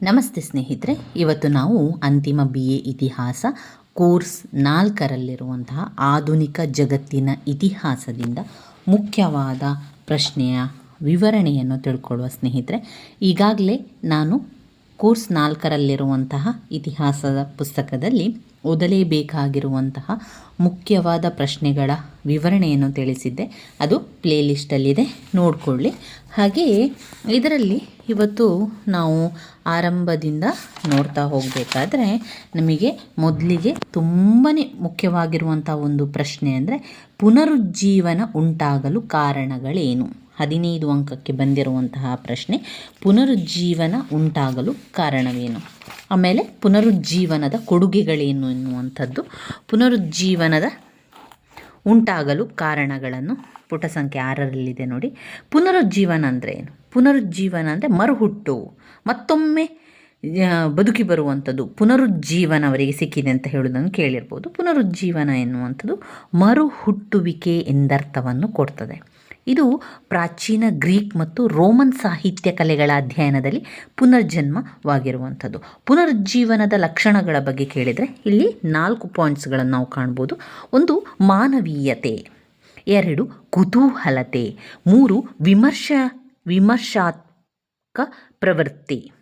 ನಮಸ್ತೆ ಸ್ನೇಹಿತರೆ, ಇವತ್ತು ನಾವು ಅಂತಿಮ ಬಿ ಎ ಇತಿಹಾಸ ಕೋರ್ಸ್ ನಾಲ್ಕರಲ್ಲಿರುವಂತಹ ಆಧುನಿಕ ಜಗತ್ತಿನ ಇತಿಹಾಸದಿಂದ ಮುಖ್ಯವಾದ ಪ್ರಶ್ನೆಯ ವಿವರಣೆಯನ್ನು ತಿಳ್ಕೊಳ್ಳುವ ಸ್ನೇಹಿತರೆ, ಈಗಾಗಲೇ ನಾನು ಕೋರ್ಸ್ ನಾಲ್ಕರಲ್ಲಿರುವಂತಹ ಇತಿಹಾಸದ ಪುಸ್ತಕದಲ್ಲಿ ಓದಲೇಬೇಕಾಗಿರುವಂತಹ ಮುಖ್ಯವಾದ ಪ್ರಶ್ನೆಗಳ ವಿವರಣೆಯನ್ನು ತಿಳಿಸಿದ್ದೆ. ಅದು ಪ್ಲೇಲಿಸ್ಟಲ್ಲಿದೆ, ನೋಡಿಕೊಳ್ಳಿ. ಹಾಗೆಯೇ ಇದರಲ್ಲಿ ಇವತ್ತು ನಾವು ಆರಂಭದಿಂದ ನೋಡ್ತಾ ಹೋಗಬೇಕಾದ್ರೆ ನಮಗೆ ಮೊದಲಿಗೆ ತುಂಬಾ ಮುಖ್ಯವಾಗಿರುವಂಥ ಒಂದು ಪ್ರಶ್ನೆ ಅಂದರೆ ಪುನರುಜ್ಜೀವನ ಉಂಟಾಗಲು ಕಾರಣಗಳೇನು? ಹದಿನೈದು ಅಂಕಕ್ಕೆ ಬಂದಿರುವಂತಹ ಪ್ರಶ್ನೆ, ಪುನರುಜ್ಜೀವನ ಉಂಟಾಗಲು ಕಾರಣವೇನು? ಆಮೇಲೆ ಪುನರುಜ್ಜೀವನದ ಕೊಡುಗೆಗಳೇನು ಎನ್ನುವಂಥದ್ದು? ಪುನರುಜ್ಜೀವನದ ಉಂಟಾಗಲು ಕಾರಣಗಳನ್ನು ಪುಟ ಸಂಖ್ಯೆ ಆರರಲ್ಲಿದೆ ನೋಡಿ. ಪುನರುಜ್ಜೀವನ ಅಂದರೆ ಏನು? ಪುನರುಜ್ಜೀವನ ಅಂದರೆ ಮರುಹುಟ್ಟು, ಮತ್ತೊಮ್ಮೆ ಬದುಕಿ ಬರುವಂಥದ್ದು. ಪುನರುಜ್ಜೀವನ ಅವರಿಗೆ ಸಿಕ್ಕಿದೆ ಅಂತ ಹೇಳೋದನ್ನು ಕೇಳಿರ್ಬೋದು. ಪುನರುಜ್ಜೀವನ ಎನ್ನುವಂಥದ್ದು ಮರುಹುಟ್ಟುವಿಕೆ ಎಂದರ್ಥವನ್ನು ಕೊಡ್ತದೆ. ಇದು ಪ್ರಾಚೀನ ಗ್ರೀಕ್ ಮತ್ತು ರೋಮನ್ ಸಾಹಿತ್ಯ ಕಲೆಗಳ ಅಧ್ಯಯನದಲ್ಲಿ ಪುನರ್ಜನ್ಮವಾಗಿರುವಂಥದ್ದು. ಪುನರುಜ್ಜೀವನದ ಲಕ್ಷಣಗಳ ಬಗ್ಗೆ ಕೇಳಿದರೆ ಇಲ್ಲಿ ನಾಲ್ಕು ಪಾಯಿಂಟ್ಸ್ಗಳನ್ನು ನಾವು ಕಾಣ್ಬೋದು. ಒಂದು, ಮಾನವೀಯತೆ. ಎರಡು, ಕುತೂಹಲತೆ. ಮೂರು, ವಿಮರ್ಶ, ವಿಮರ್ಶಾತ್ಮಕ ಪ್ರವೃತ್ತಿ.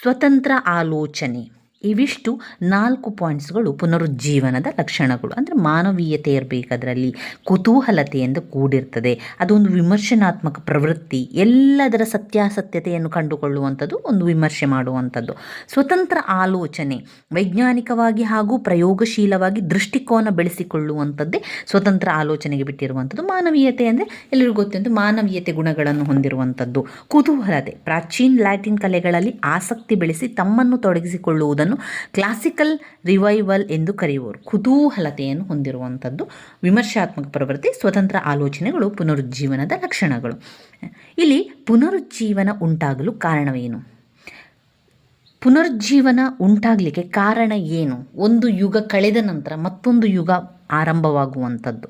ಸ್ವತಂತ್ರ ಆಲೋಚನೆ. ಇವಿಷ್ಟು ನಾಲ್ಕು ಪಾಯಿಂಟ್ಸ್ಗಳು ಪುನರುಜ್ಜೀವನದ ಲಕ್ಷಣಗಳು. ಅಂದರೆ ಮಾನವೀಯತೆ ಇರಬೇಕು ಅದರಲ್ಲಿ. ಕುತೂಹಲತೆಯಿಂದ ಕೂಡಿರ್ತದೆ. ಅದೊಂದು ವಿಮರ್ಶನಾತ್ಮಕ ಪ್ರವೃತ್ತಿ. ಎಲ್ಲದರ ಸತ್ಯಾಸತ್ಯತೆಯನ್ನು ಕಂಡುಕೊಳ್ಳುವಂಥದ್ದು ಒಂದು ವಿಮರ್ಶೆ ಮಾಡುವಂಥದ್ದು. ಸ್ವತಂತ್ರ ಆಲೋಚನೆ. ವೈಜ್ಞಾನಿಕವಾಗಿ ಹಾಗೂ ಪ್ರಯೋಗಶೀಲವಾಗಿ ದೃಷ್ಟಿಕೋನ ಬೆಳೆಸಿಕೊಳ್ಳುವಂಥದ್ದೇ ಸ್ವತಂತ್ರ ಆಲೋಚನೆಗೆ ಬಿಟ್ಟಿರುವಂಥದ್ದು. ಮಾನವೀಯತೆ ಅಂದರೆ ಎಲ್ಲರಿಗೂ ಗೊತ್ತಿದ್ದು ಮಾನವೀಯತೆ ಗುಣಗಳನ್ನು ಹೊಂದಿರುವಂಥದ್ದು. ಕುತೂಹಲತೆ. ಪ್ರಾಚೀನ ಲ್ಯಾಟಿನ್ ಕಲೆಗಳಲ್ಲಿ ಆಸಕ್ತಿ ಬೆಳೆಸಿ ತಮ್ಮನ್ನು ತೊಡಗಿಸಿಕೊಳ್ಳುವುದನ್ನು ಕ್ಲಾಸಿಕಲ್ ರಿವೈವಲ್ ಎಂದು ಕರೆಯುವರು. ಕುತೂಹಲತೆಯನ್ನು ಹೊಂದಿರುವಂಥದ್ದು ವಿಮರ್ಶಾತ್ಮಕ ಪ್ರವೃತ್ತಿ, ಸ್ವತಂತ್ರ ಆಲೋಚನೆಗಳು, ಪುನರುಜ್ಜೀವನದ ಲಕ್ಷಣಗಳು. ಇಲ್ಲಿ ಪುನರುಜ್ಜೀವನ ಉಂಟಾಗಲು ಕಾರಣವೇನು? ಪುನರುಜ್ಜೀವನ ಉಂಟಾಗಲಿಕ್ಕೆ ಕಾರಣ ಏನು? ಒಂದು ಯುಗ ಕಳೆದ ನಂತರ ಮತ್ತೊಂದು ಯುಗ ಆರಂಭವಾಗುವಂಥದ್ದು.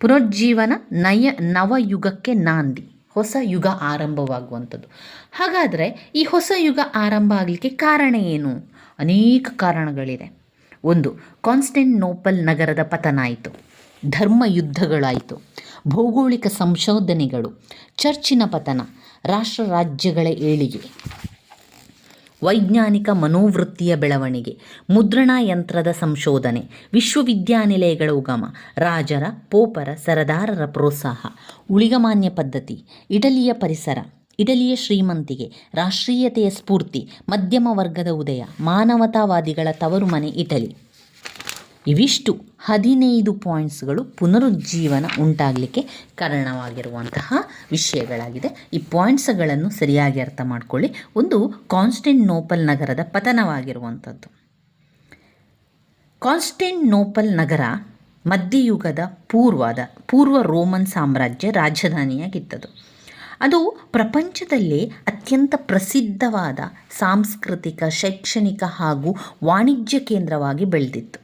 ಪುನರುಜ್ಜೀವನ ನಯ, ನವಯುಗಕ್ಕೆ ನಾಂದಿ, ಹೊಸ ಯುಗ ಆರಂಭವಾಗುವಂಥದ್ದು. ಹಾಗಾದರೆ ಈ ಹೊಸ ಯುಗ ಆರಂಭ ಆಗಲಿಕ್ಕೆ ಕಾರಣ ಏನು? ಅನೇಕ ಕಾರಣಗಳಿದೆ ಒಂದು, ಕಾನ್ಸ್ಟೆಂಟ್ನೋಪಲ್ ನಗರದ ಪತನ ಆಯಿತು. ಧರ್ಮ ಯುದ್ಧಗಳಾಯಿತು. ಭೌಗೋಳಿಕ ಸಂಶೋಧನೆಗಳು, ಚರ್ಚಿನ ಪತನ ರಾಷ್ಟ್ರ ರಾಜ್ಯಗಳ ಏಳಿಗೆ. ವೈಜ್ಞಾನಿಕ ಮನೋವೃತ್ತಿಯ ಬೆಳವಣಿಗೆ, ಮುದ್ರಣ ಯಂತ್ರದ ಸಂಶೋಧನೆ, ವಿಶ್ವವಿದ್ಯಾನಿಲಯಗಳ ಉಗಮ, ರಾಜರ, ಪೋಪರ, ಸರದಾರರ ಪ್ರೋತ್ಸಾಹ, ಉಳಿಗಮಾನ್ಯ ಪದ್ಧತಿ, ಇಟಲಿಯ ಪರಿಸರ. ಇಟಲಿಯ ಶ್ರೀಮಂತಿಗೆ ರಾಷ್ಟ್ರೀಯತೆಯ ಸ್ಫೂರ್ತಿ, ಮಧ್ಯಮ ವರ್ಗದ ಉದಯ, ಮಾನವತಾವಾದಿಗಳ ತವರು ಮನೆ ಇಟಲಿ. ಇವಿಷ್ಟು ಹದಿನೈದು ಪಾಯಿಂಟ್ಸ್ಗಳು ಪುನರುಜ್ಜೀವನ ಉಂಟಾಗಲಿಕ್ಕೆ ಕಾರಣವಾಗಿರುವಂತಹ ವಿಷಯಗಳಾಗಿದೆ. ಈ ಪಾಯಿಂಟ್ಸ್ಗಳನ್ನು ಸರಿಯಾಗಿ ಅರ್ಥ ಮಾಡಿಕೊಳ್ಳಿ. ಒಂದು ಕಾನ್ಸ್ಟೆಂಟ್ನೋಪಲ್ ನಗರದ ಪತನವಾಗಿರುವಂಥದ್ದು. ಕಾನ್ಸ್ಟೆಂಟ್ನೋಪಲ್ ನಗರ ಮಧ್ಯಯುಗದ ಪೂರ್ವದ, ಪೂರ್ವ ರೋಮನ್ ಸಾಮ್ರಾಜ್ಯ ರಾಜಧಾನಿಯಾಗಿದ್ದದು ಅದು ಪ್ರಪಂಚದಲ್ಲೇ ಅತ್ಯಂತ ಪ್ರಸಿದ್ಧವಾದ ಸಾಂಸ್ಕೃತಿಕ, ಶೈಕ್ಷಣಿಕ ಹಾಗೂ ವಾಣಿಜ್ಯ ಕೇಂದ್ರವಾಗಿ ಬೆಳೆದಿತ್ತು.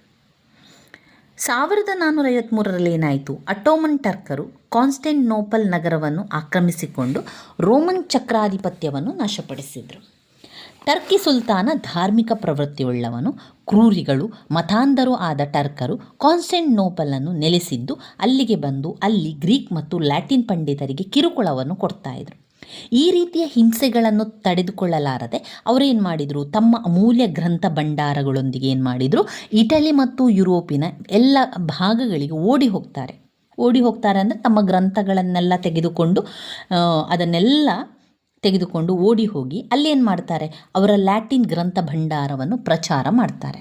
ಸಾವಿರದ ನಾನ್ನೂರ ಐವತ್ತ್ಮೂರರಲ್ಲಿ ಏನಾಯಿತು? ಅಟೋಮನ್ ಟರ್ಕರು ಕಾನ್ಸ್ಟೆಂಟ್ನೋಪಲ್ ನಗರವನ್ನು ಆಕ್ರಮಿಸಿಕೊಂಡು ರೋಮನ್ ಚಕ್ರಾಧಿಪತ್ಯವನ್ನು ನಾಶಪಡಿಸಿದರು. ಟರ್ಕಿ ಸುಲ್ತಾನ ಧಾರ್ಮಿಕ ಪ್ರವೃತ್ತಿಯುಳ್ಳವನು ಕ್ರೂರಿಗಳು, ಮತಾಂಧರು ಆದ ಟರ್ಕರು ಕಾನ್ಸ್ಟೆಂಟ್ನೋಪಲನ್ನು ನೆಲೆಸಿದ್ದು, ಅಲ್ಲಿಗೆ ಬಂದು ಅಲ್ಲಿ ಗ್ರೀಕ್ ಮತ್ತು ಲ್ಯಾಟಿನ್ ಪಂಡಿತರಿಗೆ ಕಿರುಕುಳವನ್ನು ಕೊಡ್ತಾ ಇದ್ರು. ಈ ರೀತಿಯ ಹಿಂಸೆಗಳನ್ನು ತಡೆದುಕೊಳ್ಳಲಾರದೆ ಅವರೇನು ಮಾಡಿದರು? ತಮ್ಮ ಅಮೂಲ್ಯ ಗ್ರಂಥ ಭಂಡಾರಗಳೊಂದಿಗೆ ಏನು ಮಾಡಿದರು? ಇಟಲಿ ಮತ್ತು ಯುರೋಪಿನ ಎಲ್ಲ ಭಾಗಗಳಿಗೆ ಓಡಿ ಹೋಗ್ತಾರೆ. ಓಡಿ ಹೋಗ್ತಾರೆ ಅಂದರೆ ತಮ್ಮ ಗ್ರಂಥಗಳನ್ನೆಲ್ಲ ತೆಗೆದುಕೊಂಡು ಅದನ್ನೆಲ್ಲ ತೆಗೆದುಕೊಂಡು ಓಡಿ ಹೋಗಿ ಅಲ್ಲೇನು ಮಾಡ್ತಾರೆ? ಅವರ ಲ್ಯಾಟಿನ್ ಗ್ರಂಥ ಭಂಡಾರವನ್ನು ಪ್ರಚಾರ ಮಾಡ್ತಾರೆ.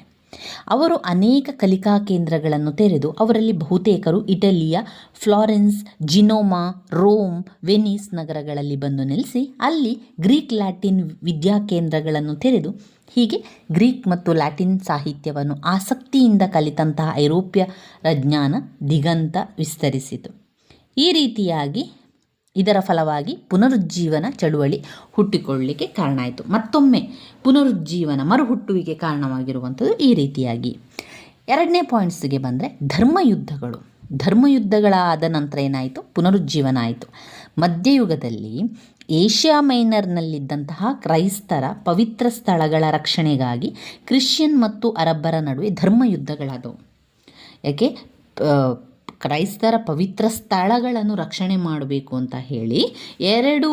ಅವರು ಅನೇಕ ಕಲಿಕಾ ಕೇಂದ್ರಗಳನ್ನು ತೆರೆದು ಅವರಲ್ಲಿ ಬಹುತೇಕರು ಇಟಲಿಯ ಫ್ಲಾರೆನ್ಸ್, ಜಿನೋಮಾ, ರೋಮ್, ವೆನಿಸ್ ನಗರಗಳಲ್ಲಿ ಬಂದು ನೆಲೆಸಿ ಅಲ್ಲಿ ಗ್ರೀಕ್ ಲ್ಯಾಟಿನ್ ವಿದ್ಯಾಕೇಂದ್ರಗಳನ್ನು ತೆರೆದು ಹೀಗೆ ಗ್ರೀಕ್ ಮತ್ತು ಲ್ಯಾಟಿನ್ ಸಾಹಿತ್ಯವನ್ನು ಆಸಕ್ತಿಯಿಂದ ಕಲಿತಂತಹ ಐರೋಪ್ಯರ ಜ್ಞಾನ ದಿಗಂತ ವಿಸ್ತರಿಸಿತು. ಈ ರೀತಿಯಾಗಿ ಇದರ ಫಲವಾಗಿ ಪುನರುಜ್ಜೀವನ ಚಳುವಳಿ ಹುಟ್ಟಿಕೊಳ್ಳಲಿಕ್ಕೆ ಕಾರಣ ಆಯಿತು. ಮತ್ತೊಮ್ಮೆ ಪುನರುಜ್ಜೀವನ ಮರುಹುಟ್ಟುವಿಕೆ ಕಾರಣವಾಗಿರುವಂಥದ್ದು ಈ ರೀತಿಯಾಗಿ. ಎರಡನೇ ಪಾಯಿಂಟ್ಸ್ಗೆ ಬಂದರೆ ಧರ್ಮಯುದ್ಧಗಳು. ಧರ್ಮಯುದ್ಧಗಳಾದ ನಂತರ ಏನಾಯಿತು? ಪುನರುಜ್ಜೀವನ ಆಯಿತು. ಮಧ್ಯಯುಗದಲ್ಲಿ ಏಷ್ಯಾ ಮೈನರ್ನಲ್ಲಿದ್ದಂತಹ ಕ್ರೈಸ್ತರ ಪವಿತ್ರ ಸ್ಥಳಗಳ ರಕ್ಷಣೆಗಾಗಿ ಕ್ರಿಶ್ಚಿಯನ್ ಮತ್ತು ಅರಬ್ಬರ ನಡುವೆ ಧರ್ಮಯುದ್ಧಗಳಾದವು. ಯಾಕೆ? ಕ್ರೈಸ್ತರ ಪವಿತ್ರ ಸ್ಥಳಗಳನ್ನು ರಕ್ಷಣೆ ಮಾಡಬೇಕು ಅಂತ ಹೇಳಿ ಎರಡು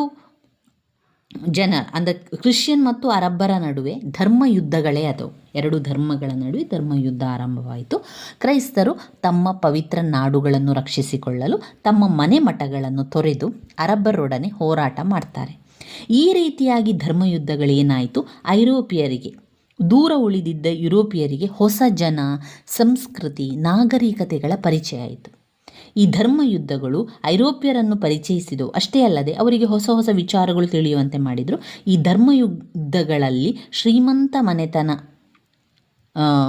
ಜನ, ಅಂದರೆ ಕ್ರಿಶ್ಚಿಯನ್ ಮತ್ತು ಅರಬ್ಬರ ನಡುವೆ ಧರ್ಮ ಯುದ್ಧಗಳೇ ಅದು. ಎರಡು ಧರ್ಮಗಳ ನಡುವೆ ಧರ್ಮ ಯುದ್ಧ ಆರಂಭವಾಯಿತು. ಕ್ರೈಸ್ತರು ತಮ್ಮ ಪವಿತ್ರ ನಾಡುಗಳನ್ನು ರಕ್ಷಿಸಿಕೊಳ್ಳಲು ತಮ್ಮ ಮನೆ ಮಠಗಳನ್ನು ತೊರೆದು ಅರಬ್ಬರೊಡನೆ ಹೋರಾಟ ಮಾಡ್ತಾರೆ. ಈ ರೀತಿಯಾಗಿ ಧರ್ಮಯುದ್ಧಗಳೇನಾಯಿತು ಐರೋಪಿಯರಿಗೆ. ದೂರ ಉಳಿದಿದ್ದ ಯುರೋಪಿಯರಿಗೆ ಹೊಸ ಜನ, ಸಂಸ್ಕೃತಿ, ನಾಗರಿಕತೆಗಳ ಪರಿಚಯ ಆಯಿತು. ಈ ಧರ್ಮ ಯುದ್ಧಗಳು ಐರೋಪ್ಯರನ್ನು ಪರಿಚಯಿಸಿದವು. ಅಷ್ಟೇ ಅಲ್ಲದೆ ಅವರಿಗೆ ಹೊಸ ಹೊಸ ವಿಚಾರಗಳು ತಿಳಿಯುವಂತೆ ಮಾಡಿದರು. ಈ ಧರ್ಮ ಯುದ್ಧಗಳಲ್ಲಿ ಶ್ರೀಮಂತ ಮನೆತನ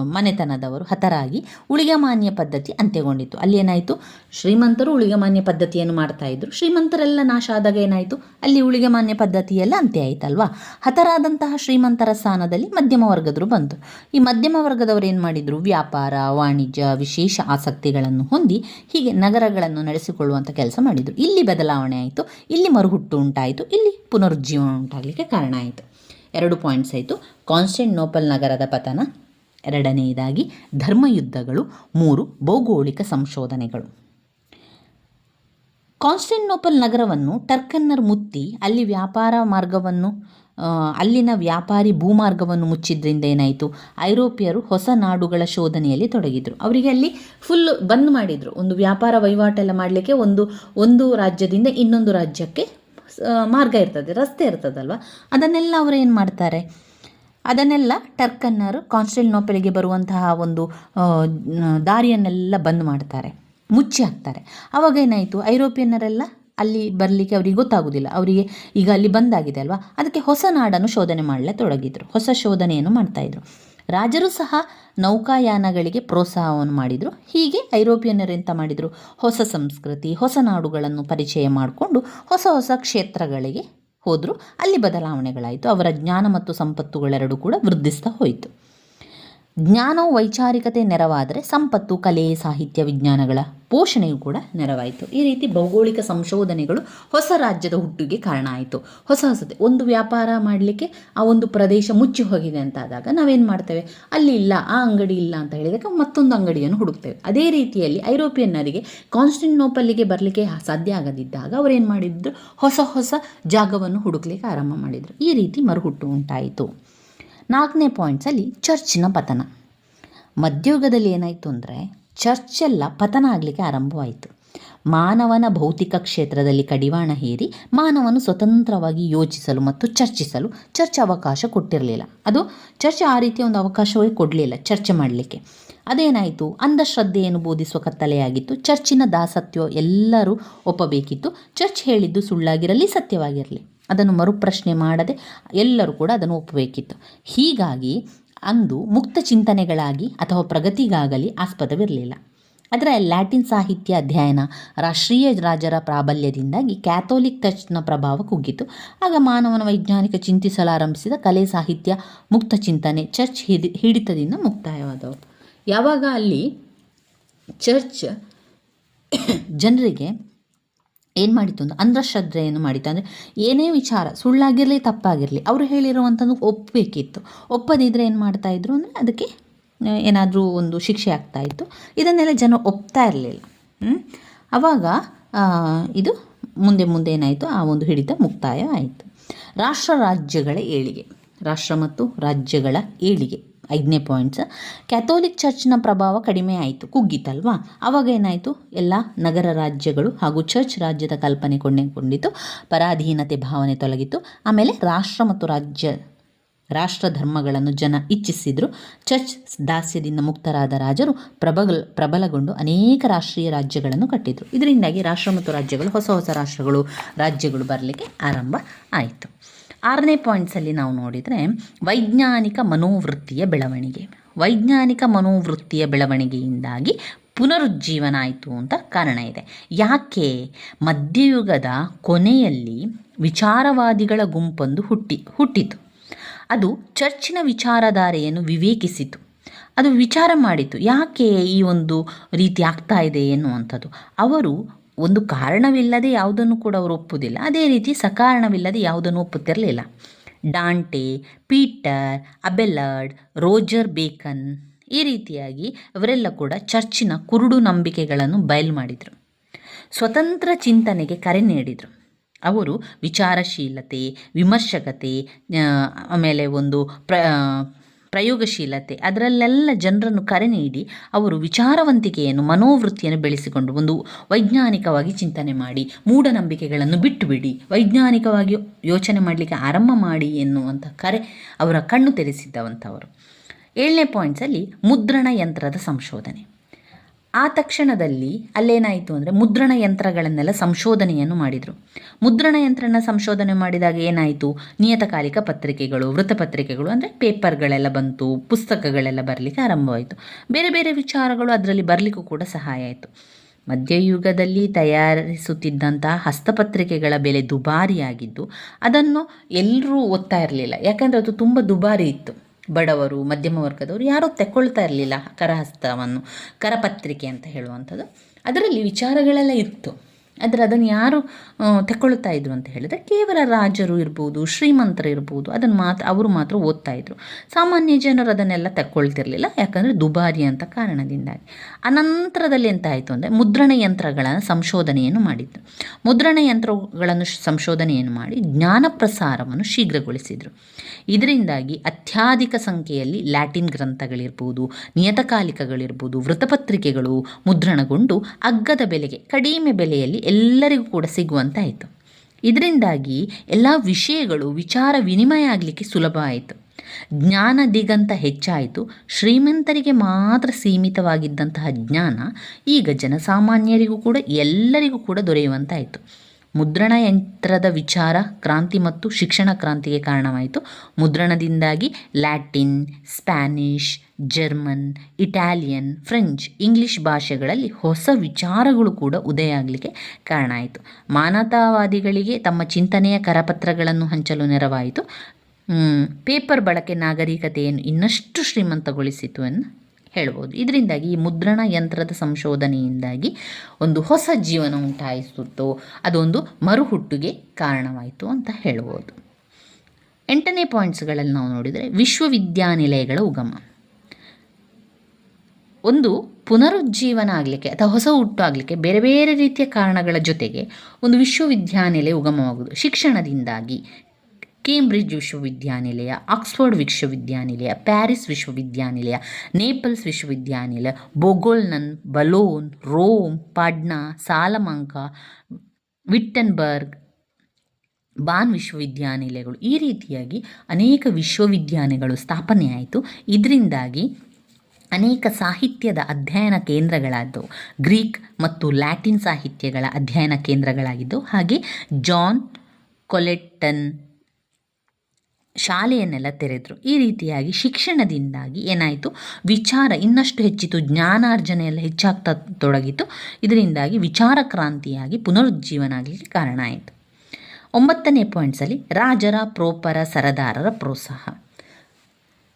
ಮನೆತನದವರು ಹತರಾಗಿ ಉಳಿಗಮಾನ್ಯ ಪದ್ಧತಿ ಅಂತ್ಯಗೊಂಡಿತು ಅಲ್ಲಿ ಏನಾಯಿತು ಶ್ರೀಮಂತರು ಉಳಿಗಮಾನ್ಯ ಪದ್ಧತಿಯನ್ನು ಮಾಡ್ತಾ ಇದ್ರು. ಶ್ರೀಮಂತರೆಲ್ಲ ನಾಶ ಆದಾಗ ಏನಾಯಿತು? ಅಲ್ಲಿ ಉಳಿಗಮಾನ್ಯ ಪದ್ಧತಿಯೆಲ್ಲ ಅಂತ್ಯ ಆಯಿತಲ್ವಾ? ಹತರಾದಂತಹ ಶ್ರೀಮಂತರ ಸ್ಥಾನದಲ್ಲಿ ಮಧ್ಯಮ ವರ್ಗದರು ಬಂತು ಈ ಮಧ್ಯಮ ವರ್ಗದವರು ಏನು ಮಾಡಿದರು? ವ್ಯಾಪಾರ, ವಾಣಿಜ್ಯ, ವಿಶೇಷ ಆಸಕ್ತಿಗಳನ್ನು ಹೊಂದಿ ಹೀಗೆ ನಗರಗಳನ್ನು ನಡೆಸಿಕೊಳ್ಳುವಂಥ ಕೆಲಸ ಮಾಡಿದರು. ಇಲ್ಲಿ ಬದಲಾವಣೆ ಆಯಿತು. ಇಲ್ಲಿ ಮರುಹುಟ್ಟು ಉಂಟಾಯಿತು. ಇಲ್ಲಿ ಪುನರುಜ್ಜೀವನ ಉಂಟಾಗಲಿಕ್ಕೆ ಕಾರಣ ಆಯಿತು. ಎರಡು ಪಾಯಿಂಟ್ಸ್ ಆಯಿತು. ಕಾನ್ಸ್ಟೆಂಟ್ ನೋಪಲ್ ನಗರದ ಪತನ. ಎರಡನೆಯದಾಗಿ ಧರ್ಮಯುದ್ಧಗಳು, ಮೂರು ಭೌಗೋಳಿಕ ಸಂಶೋಧನೆಗಳು. ಕಾನ್ಸ್ಟೆಂಟ್ನೋಪಲ್ ನಗರವನ್ನು ಟರ್ಕನ್ನರ್ ಮುತ್ತಿ ಅಲ್ಲಿ ವ್ಯಾಪಾರ ಮಾರ್ಗವನ್ನು ಅಲ್ಲಿನ ವ್ಯಾಪಾರಿ ಭೂಮಾರ್ಗವನ್ನು ಮುಚ್ಚಿದ್ರಿಂದ ಏನಾಯಿತು? ಐರೋಪ್ಯರು ಹೊಸ ನಾಡುಗಳ ಶೋಧನೆಯಲ್ಲಿ ತೊಡಗಿದ್ರು. ಅವರಿಗೆ ಅಲ್ಲಿ ಫುಲ್ ಬಂದ್ ಮಾಡಿದರು. ಒಂದು ವ್ಯಾಪಾರ ವಹಿವಾಟೆಲ್ಲ ಮಾಡಲಿಕ್ಕೆ ಒಂದು ಒಂದು ರಾಜ್ಯದಿಂದ ಇನ್ನೊಂದು ರಾಜ್ಯಕ್ಕೆ ಮಾರ್ಗ ಇರ್ತದೆ, ರಸ್ತೆ ಇರ್ತದಲ್ವ? ಅದನ್ನೆಲ್ಲ ಅವರು ಏನು ಮಾಡ್ತಾರೆ? ಅದನ್ನೆಲ್ಲ ಟರ್ಕನ್ನರು ಕಾನ್ಸ್ಟೆಂಟ್ನೋಪಲ್ಗೆ ಬರುವಂತಹ ಒಂದು ದಾರಿಯನ್ನೆಲ್ಲ ಬಂದ್ ಮಾಡ್ತಾರೆ, ಮುಚ್ಚಿ ಹಾಕ್ತಾರೆ. ಆವಾಗ ಏನಾಯಿತು? ಐರೋಪಿಯನ್ನರೆಲ್ಲ ಅಲ್ಲಿ ಬರಲಿಕ್ಕೆ ಅವರಿಗೆ ಗೊತ್ತಾಗೋದಿಲ್ಲ. ಅವರಿಗೆ ಈಗ ಅಲ್ಲಿ ಬಂದಾಗಿದೆ ಅಲ್ವಾ? ಅದಕ್ಕೆ ಹೊಸ ನಾಡನ್ನು ಶೋಧನೆ ಮಾಡಲೇ ತೊಡಗಿದ್ರು. ಹೊಸ ಶೋಧನೆಯನ್ನು ಮಾಡ್ತಾಯಿದ್ರು ರಾಜರು ಸಹ ನೌಕಾಯಾನಗಳಿಗೆ ಪ್ರೋತ್ಸಾಹವನ್ನು ಮಾಡಿದರು. ಹೀಗೆ ಐರೋಪಿಯನ್ನರು ಎಂತ ಮಾಡಿದರು? ಹೊಸ ಸಂಸ್ಕೃತಿ, ಹೊಸ ನಾಡುಗಳನ್ನು ಪರಿಚಯ ಮಾಡಿಕೊಂಡು ಹೊಸ ಹೊಸ ಕ್ಷೇತ್ರಗಳಿಗೆ ಹೋದರು. ಅಲ್ಲಿ ಬದಲಾವಣೆಗಳಾಯಿತು. ಅವರ ಜ್ಞಾನ ಮತ್ತು ಸಂಪತ್ತುಗಳೆರಡೂ ಕೂಡ ವೃದ್ಧಿಸ್ತಾ ಹೋಯಿತು. ಜ್ಞಾನವು ವೈಚಾರಿಕತೆ ನೆರವಾದರೆ ಸಂಪತ್ತು, ಕಲೆ, ಸಾಹಿತ್ಯ, ವಿಜ್ಞಾನಗಳ ಪೋಷಣೆಯೂ ಕೂಡ ನೆರವಾಯಿತು. ಈ ರೀತಿ ಭೌಗೋಳಿಕ ಸಂಶೋಧನೆಗಳು ಹೊಸ ರಾಜ್ಯದ ಹುಟ್ಟಿಗೆ ಕಾರಣ ಆಯಿತು. ಹೊಸ ಹೊಸದೆ, ಒಂದು ವ್ಯಾಪಾರ ಮಾಡಲಿಕ್ಕೆ ಆ ಒಂದು ಪ್ರದೇಶ ಮುಚ್ಚಿ ಹೋಗಿದೆ ಅಂತಾದಾಗ ನಾವೇನು ಮಾಡ್ತೇವೆ? ಅಲ್ಲಿ ಇಲ್ಲ, ಆ ಅಂಗಡಿ ಇಲ್ಲ ಅಂತ ಹೇಳಿದಾಗ ಮತ್ತೊಂದು ಅಂಗಡಿಯನ್ನು ಹುಡುಕ್ತೇವೆ. ಅದೇ ರೀತಿಯಲ್ಲಿ ಐರೋಪಿಯನ್ನರಿಗೆ ಕಾನ್ಸ್ಟೆಂಟ್ನೋಪಲ್ಲಿಗೆ ಬರಲಿಕ್ಕೆ ಸಾಧ್ಯ ಆಗದಿದ್ದಾಗ ಅವರೇನು ಮಾಡಿದ್ರು? ಹೊಸ ಹೊಸ ಜಾಗವನ್ನು ಹುಡುಕ್ಲಿಕ್ಕೆ ಆರಂಭ ಮಾಡಿದರು. ಈ ರೀತಿ ಮರುಹುಟ್ಟು ಉಂಟಾಯಿತು. ನಾಲ್ಕನೇ ಪಾಯಿಂಟ್ಸಲ್ಲಿ ಚರ್ಚಿನ ಪತನ. ಮಧ್ಯಯುಗದಲ್ಲಿ ಏನಾಯಿತು ಅಂದರೆ ಚರ್ಚ್ ಚರ್ಚೆಲ್ಲ ಪತನ ಆಗಲಿಕ್ಕೆ ಆರಂಭವಾಯಿತು. ಮಾನವನ ಭೌತಿಕ ಕ್ಷೇತ್ರದಲ್ಲಿ ಕಡಿವಾಣ ಹೇರಿ ಮಾನವನು ಸ್ವತಂತ್ರವಾಗಿ ಯೋಚಿಸಲು ಮತ್ತು ಚರ್ಚಿಸಲು ಚರ್ಚ್ ಅವಕಾಶ ಕೊಟ್ಟಿರಲಿಲ್ಲ. ಅದು ಚರ್ಚ್ ಆ ರೀತಿಯ ಒಂದು ಅವಕಾಶವೇ ಕೊಡಲಿಲ್ಲ ಚರ್ಚೆ ಮಾಡಲಿಕ್ಕೆ. ಅದೇನಾಯಿತು? ಅಂಧಶ್ರದ್ಧೆಯನ್ನು ಬೋಧಿಸುವ ಕತ್ತಲೆಯಾಗಿತ್ತು ಚರ್ಚಿನ ದಾಸತ್ವ ಎಲ್ಲರೂ ಒಪ್ಪಬೇಕಿತ್ತು. ಚರ್ಚ್ ಹೇಳಿದ್ದು ಸುಳ್ಳಾಗಿರಲಿ, ಸತ್ಯವಾಗಿರಲಿ. ಅದನ್ನು ಮರುಪ್ರಶ್ನೆ ಮಾಡದೆ ಎಲ್ಲರೂ ಕೂಡ ಅದನ್ನು ಒಪ್ಪಬೇಕಿತ್ತು. ಹೀಗಾಗಿ ಅಂದು ಮುಕ್ತ ಚಿಂತನೆಗಳಾಗಿ ಅಥವಾ ಪ್ರಗತಿಗಾಗಲಿ ಆಸ್ಪದವಿರಲಿಲ್ಲ. ಅದರ ಲ್ಯಾಟಿನ್ ಸಾಹಿತ್ಯ ಅಧ್ಯಯನ ರಾಷ್ಟ್ರೀಯ ರಾಜರ ಪ್ರಾಬಲ್ಯದಿಂದಾಗಿ ಕ್ಯಾಥೋಲಿಕ್ ಚರ್ಚ್ನ ಪ್ರಭಾವ ಕುಗ್ಗಿತು. ಆಗ ಮಾನವನ ವೈಜ್ಞಾನಿಕ ಚಿಂತಿಸಲಾರಂಭಿಸಿದ ಕಲೆ ಸಾಹಿತ್ಯ ಮುಕ್ತ ಚಿಂತನೆ ಚರ್ಚ್ ಹಿಡಿ, ಹಿಡಿತದಿಂದ ಮುಕ್ತಾಯವಾದವು. ಯಾವಾಗ ಅಲ್ಲಿ ಚರ್ಚ್ ಜನರಿಗೆ ಏನು ಮಾಡಿತ್ತು ಅಂದರೆ ಅಂಧಶ್ರದ್ಧೆಯನ್ನು ಮಾಡಿತ್ತು. ಅಂದರೆ ಏನೇ ವಿಚಾರ, ಸುಳ್ಳಾಗಿರಲಿ, ತಪ್ಪಾಗಿರಲಿ, ಅವರು ಹೇಳಿರುವಂಥದ್ದು ಒಪ್ಪಬೇಕಿತ್ತು ಒಪ್ಪದಿದ್ದರೆ ಏನು ಮಾಡ್ತಾಯಿದ್ರು ಅಂದರೆ ಅದಕ್ಕೆ ಏನಾದರೂ ಒಂದು ಶಿಕ್ಷೆ ಆಗ್ತಾಯಿತ್ತು ಇದನ್ನೆಲ್ಲ ಜನ ಒಪ್ತಾ ಇರಲಿಲ್ಲ. ಆವಾಗ ಇದು ಮುಂದೆ ಮುಂದೆ ಏನಾಯಿತು? ಆ ಒಂದು ಹಿಡಿತ ಮುಕ್ತಾಯ ಆಯಿತು. ರಾಷ್ಟ್ರ ರಾಜ್ಯಗಳ ಏಳಿಗೆ. ರಾಷ್ಟ್ರ ಮತ್ತು ರಾಜ್ಯಗಳ ಏಳಿಗೆ. ಐದನೇ ಪಾಯಿಂಟ್ಸ್. ಕ್ಯಾಥೋಲಿಕ್ ಚರ್ಚ್ನ ಪ್ರಭಾವ ಕಡಿಮೆ ಆಯಿತು, ಕುಗ್ಗಿತಲ್ವಾ? ಆವಾಗ ಏನಾಯಿತು? ಎಲ್ಲ ನಗರ ರಾಜ್ಯಗಳು ಹಾಗೂ ಚರ್ಚ್ ರಾಜ್ಯದ ಕಲ್ಪನೆ ಕೊಂಡೆಕೊಂಡಿತು ಪರಾಧೀನತೆ ಭಾವನೆ ತೊಲಗಿತು. ಆಮೇಲೆ ರಾಷ್ಟ್ರ ಮತ್ತು ರಾಜ್ಯ, ರಾಷ್ಟ್ರ ಧರ್ಮಗಳನ್ನು ಜನ ಇಚ್ಛಿಸಿದರು. ಚರ್ಚ್ ದಾಸ್ಯದಿಂದ ಮುಕ್ತರಾದ ರಾಜರು ಪ್ರಬಲ, ಪ್ರಬಲಗೊಂಡು ಅನೇಕ ರಾಷ್ಟ್ರೀಯ ರಾಜ್ಯಗಳನ್ನು ಕಟ್ಟಿದರು. ಇದರಿಂದಾಗಿ ರಾಷ್ಟ್ರ ಮತ್ತು ರಾಜ್ಯಗಳು, ಹೊಸ ಹೊಸ ರಾಷ್ಟ್ರಗಳು, ರಾಜ್ಯಗಳು ಬರಲಿಕ್ಕೆ ಆರಂಭ ಆಯಿತು. ಆರನೇ ಪಾಯಿಂಟ್ಸಲ್ಲಿ ನಾವು ನೋಡಿದರೆ ವೈಜ್ಞಾನಿಕ ಮನೋವೃತ್ತಿಯ ಬೆಳವಣಿಗೆ. ವೈಜ್ಞಾನಿಕ ಮನೋವೃತ್ತಿಯ ಬೆಳವಣಿಗೆಯಿಂದಾಗಿ ಪುನರುಜ್ಜೀವನ ಆಯಿತು ಅಂತ ಕಾರಣ ಇದೆ. ಯಾಕೆ? ಮಧ್ಯಯುಗದ ಕೊನೆಯಲ್ಲಿ ವಿಚಾರವಾದಿಗಳ ಗುಂಪೊಂದು ಹುಟ್ಟಿ, ಹುಟ್ಟಿತು. ಅದು ಚರ್ಚಿನ ವಿಚಾರಧಾರೆಯನ್ನು ವಿವೇಕಿಸಿತು. ಅದು ವಿಚಾರ ಮಾಡಿತು. ಯಾಕೆ ಈ ಒಂದು ರೀತಿ ಆಗ್ತಾ ಇದೆ ಎನ್ನುವಂಥದ್ದು? ಅವರು ಒಂದು ಕಾರಣವಿಲ್ಲದೆ ಯಾವುದನ್ನು ಕೂಡ ಅವರು ಒಪ್ಪುವುದಿಲ್ಲ. ಅದೇ ರೀತಿ ಸಕಾರಣವಿಲ್ಲದೆ ಯಾವುದನ್ನು ಒಪ್ಪುತ್ತಿರಲಿಲ್ಲ. Dante, Peter, Abelard, Roger Bacon ಈ ರೀತಿಯಾಗಿ ಅವರೆಲ್ಲ ಕೂಡ ಚರ್ಚಿನ ಕುರುಡು ನಂಬಿಕೆಗಳನ್ನು ಬಯಲು ಮಾಡಿದರು. ಸ್ವತಂತ್ರ ಚಿಂತನೆಗೆ ಕರೆ ನೀಡಿದರು. ಅವರು ವಿಚಾರಶೀಲತೆ, ವಿಮರ್ಶಕತೆ ಆಮೇಲೆ ಒಂದು ಪ್ರ ಪ್ರಯೋಗಶೀಲತೆ, ಅದರಲ್ಲೆಲ್ಲ ಜನರನ್ನು ಕರೆ ನೀಡಿ ಅವರು ವಿಚಾರವಂತಿಕೆಯನ್ನು, ಮನೋವೃತ್ತಿಯನ್ನು ಬೆಳೆಸಿಕೊಂಡು ಒಂದು ವೈಜ್ಞಾನಿಕವಾಗಿ ಚಿಂತನೆ ಮಾಡಿ, ಮೂಢನಂಬಿಕೆಗಳನ್ನು ಬಿಟ್ಟು ಬಿಡಿ ವೈಜ್ಞಾನಿಕವಾಗಿ ಯೋಚನೆ ಮಾಡಲಿಕ್ಕೆ ಆರಂಭ ಮಾಡಿ ಎನ್ನುವಂಥ ಕರೆ ಅವರ ಕಣ್ಣು ತೆರೆಸಿದ್ದವಂಥವರು. ಏಳನೇ ಪಾಯಿಂಟ್ಸಲ್ಲಿ ಮುದ್ರಣ ಯಂತ್ರದ ಸಂಶೋಧನೆ. ಆ ತಕ್ಷಣದಲ್ಲಿ ಅಲ್ಲೇನಾಯಿತು ಅಂದರೆ ಮುದ್ರಣ ಯಂತ್ರಗಳನ್ನೆಲ್ಲ ಸಂಶೋಧನೆಯನ್ನು ಮಾಡಿದರು. ಮುದ್ರಣ ಯಂತ್ರನ ಸಂಶೋಧನೆ ಮಾಡಿದಾಗ ಏನಾಯಿತು? ನಿಯತಕಾಲಿಕ ಪತ್ರಿಕೆಗಳು ವೃತ್ತಪತ್ರಿಕೆಗಳು ಅಂದರೆ ಪೇಪರ್ಗಳೆಲ್ಲ ಬಂತು, ಪುಸ್ತಕಗಳೆಲ್ಲ ಬರಲಿಕ್ಕೆ ಆರಂಭವಾಯಿತು. ಬೇರೆ ಬೇರೆ ವಿಚಾರಗಳು ಅದರಲ್ಲಿ ಬರಲಿಕ್ಕೂ ಕೂಡ ಸಹಾಯ ಆಯಿತು. ಮಧ್ಯಯುಗದಲ್ಲಿ ತಯಾರಿಸುತ್ತಿದ್ದಂತಹ ಹಸ್ತಪತ್ರಿಕೆಗಳ ಬೆಲೆ ದುಬಾರಿಯಾಗಿದ್ದು, ಅದನ್ನು ಎಲ್ಲರೂ ಓದ್ತಾ ಇರಲಿಲ್ಲ. ಯಾಕಂದರೆ ಅದು ತುಂಬ ದುಬಾರಿ ಇತ್ತು. ಬಡವರು ಮಧ್ಯಮ ವರ್ಗದವರು ಯಾರೂ ತೆಕ್ಕೊಳ್ತಾ ಇರಲಿಲ್ಲ ಕರಹಸ್ತವನ್ನು ಕರಪತ್ರಿಕೆ ಅಂತ ಹೇಳುವಂಥದ್ದು. ಅದರಲ್ಲಿ ವಿಚಾರಗಳೆಲ್ಲ ಇತ್ತು. ಆದರೆ ಅದನ್ನು ಯಾರು ತೆಕ್ಕೊಳ್ತಾ ಇದ್ರು ಅಂತ ಹೇಳಿದರೆ ಕೇವಲ ರಾಜರು ಇರ್ಬೋದು, ಶ್ರೀಮಂತರು ಇರ್ಬೋದು, ಅದನ್ನು ಮಾತ್ರ ಅವರು ಮಾತ್ರ ಓದ್ತಾ ಇದ್ರು. ಸಾಮಾನ್ಯ ಜನರು ಅದನ್ನೆಲ್ಲ ತಕ್ಕೊಳ್ತಿರ್ಲಿಲ್ಲ, ಯಾಕಂದರೆ ದುಬಾರಿ ಅಂತ ಕಾರಣದಿಂದಾಗಿ. ಅನಂತರದಲ್ಲಿ ಎಂತಾಯಿತು ಅಂದರೆ ಮುದ್ರಣ ಯಂತ್ರಗಳ ಸಂಶೋಧನೆಯನ್ನು ಮಾಡಿದ್ರು. ಮುದ್ರಣ ಯಂತ್ರಗಳನ್ನು ಸಂಶೋಧನೆಯನ್ನು ಮಾಡಿ ಜ್ಞಾನ ಪ್ರಸಾರವನ್ನು ಶೀಘ್ರಗೊಳಿಸಿದರು. ಇದರಿಂದಾಗಿ ಅತ್ಯಾಧಿಕ ಸಂಖ್ಯೆಯಲ್ಲಿ ಲ್ಯಾಟಿನ್ ಗ್ರಂಥಗಳಿರ್ಬೋದು, ನಿಯತಕಾಲಿಕಗಳಿರ್ಬೋದು, ವೃತ್ತಪತ್ರಿಕೆಗಳು ಮುದ್ರಣಗೊಂಡು ಅಗ್ಗದ ಬೆಲೆಗೆ, ಕಡಿಮೆ ಬೆಲೆಯಲ್ಲಿ ಎಲ್ಲರಿಗೂ ಕೂಡ ಸಿಗುವಂತಾಯಿತು. ಇದರಿಂದಾಗಿ ಎಲ್ಲ ವಿಷಯಗಳು ವಿಚಾರ ವಿನಿಮಯ ಆಗಲಿಕ್ಕೆ ಸುಲಭ ಆಯಿತು. ಜ್ಞಾನ ದಿಗಂತ ಹೆಚ್ಚಾಯಿತು. ಶ್ರೀಮಂತರಿಗೆ ಮಾತ್ರ ಸೀಮಿತವಾಗಿದ್ದಂತಹ ಜ್ಞಾನ ಈಗ ಜನಸಾಮಾನ್ಯರಿಗೂ ಕೂಡ ಎಲ್ಲರಿಗೂ ಕೂಡ ದೊರೆಯುವಂತಾಯಿತು. ಮುದ್ರಣ ಯಂತ್ರದ ವಿಚಾರ ಕ್ರಾಂತಿ ಮತ್ತು ಶಿಕ್ಷಣ ಕ್ರಾಂತಿಗೆ ಕಾರಣವಾಯಿತು. ಮುದ್ರಣದಿಂದಾಗಿ Latin, Spanish, German, Italian, French, English ಭಾಷೆಗಳಲ್ಲಿ ಹೊಸ ವಿಚಾರಗಳು ಕೂಡ ಉದಯ ಆಗಲಿಕ್ಕೆ ಕಾರಣ ಆಯಿತು ಮಾನವತಾವಾದಿಗಳಿಗೆ ತಮ್ಮ ಚಿಂತನೆಯ ಕರಪತ್ರಗಳನ್ನು ಹಂಚಲು ನೆರವಾಯಿತು. ಪೇಪರ್ ಬಳಕೆ ನಾಗರಿಕತೆಯನ್ನು ಇನ್ನಷ್ಟು ಶ್ರೀಮಂತಗೊಳಿಸಿತು ಎಂದು ಹೇಳ್ಬೋದು. ಇದರಿಂದಾಗಿ ಈ ಮುದ್ರಣ ಯಂತ್ರದ ಸಂಶೋಧನೆಯಿಂದಾಗಿ ಒಂದು ಹೊಸ ಜೀವನ ಉಂಟಾಯಿಸುತ್ತೋ. ಅದೊಂದು ಮರುಹುಟ್ಟಿಗೆ ಕಾರಣವಾಯಿತು ಅಂತ ಹೇಳ್ಬೋದು. ಎಂಟನೇ ಪಾಯಿಂಟ್ಸ್ಗಳಲ್ಲಿ ನಾವು ನೋಡಿದರೆ ವಿಶ್ವವಿದ್ಯಾನಿಲಯಗಳ ಉಗಮ. ಒಂದು ಪುನರುಜ್ಜೀವನ ಆಗಲಿಕ್ಕೆ ಅಥವಾ ಹೊಸ ಹುಟ್ಟು ಆಗಲಿಕ್ಕೆ ಬೇರೆ ಬೇರೆ ರೀತಿಯ ಕಾರಣಗಳ ಜೊತೆಗೆ ಒಂದು ವಿಶ್ವವಿದ್ಯಾನಿಲಯ ಉಗಮವಾಗುವುದು. ಶಿಕ್ಷಣದಿಂದಾಗಿ ಕೇಂಬ್ರಿಡ್ಜ್ ವಿಶ್ವವಿದ್ಯಾನಿಲಯ, ಆಕ್ಸ್ಫರ್ಡ್ ವಿಶ್ವವಿದ್ಯಾನಿಲಯ, ಪ್ಯಾರಿಸ್ ವಿಶ್ವವಿದ್ಯಾನಿಲಯ, ನೇಪಲ್ಸ್ ವಿಶ್ವವಿದ್ಯಾನಿಲಯ, ಬೊಗೋಲ್ನನ್, ಬಲೋನ್, ರೋಮ್, ಪಾಡ್ನಾ, ಸಾಲಮಾಂಕ, ವಿಟ್ಟನ್ಬರ್ಗ್, ಬಾನ್ ವಿಶ್ವವಿದ್ಯಾನಿಲಯಗಳು ಈ ರೀತಿಯಾಗಿ ಅನೇಕ ವಿಶ್ವವಿದ್ಯಾನಿಲಯಗಳು ಸ್ಥಾಪನೆಯಾಯಿತು. ಇದರಿಂದಾಗಿ ಅನೇಕ ಸಾಹಿತ್ಯದ ಅಧ್ಯಯನ ಕೇಂದ್ರಗಳಾದವು. ಗ್ರೀಕ್ ಮತ್ತು ಲ್ಯಾಟಿನ್ ಸಾಹಿತ್ಯಗಳ ಅಧ್ಯಯನ ಕೇಂದ್ರಗಳಾಗಿದ್ದವು. ಹಾಗೆ ಜಾನ್ ಕೊಲೆಟ್ಟನ್ ಶಾಲೆಯನ್ನೆಲ್ಲ ತೆರೆದರು. ಈ ರೀತಿಯಾಗಿ ಶಿಕ್ಷಣದಿಂದಾಗಿ ಏನಾಯಿತು? ವಿಚಾರ ಇನ್ನಷ್ಟು ಹೆಚ್ಚಿತು ಜ್ಞಾನಾರ್ಜನೆ ಎಲ್ಲ ಹೆಚ್ಚಾಗ್ತಾ ತೊಡಗಿತು ಇದರಿಂದಾಗಿ ವಿಚಾರ ಕ್ರಾಂತಿಯಾಗಿ ಪುನರುಜ್ಜೀವನ ಆಗಲಿಕ್ಕೆ ಕಾರಣ ಆಯಿತು. ಒಂಬತ್ತನೇ ಪಾಯಿಂಟ್ಸಲ್ಲಿ ರಾಜರ ಪ್ರೋಪರ ಸರದಾರರ ಪ್ರೋತ್ಸಾಹ.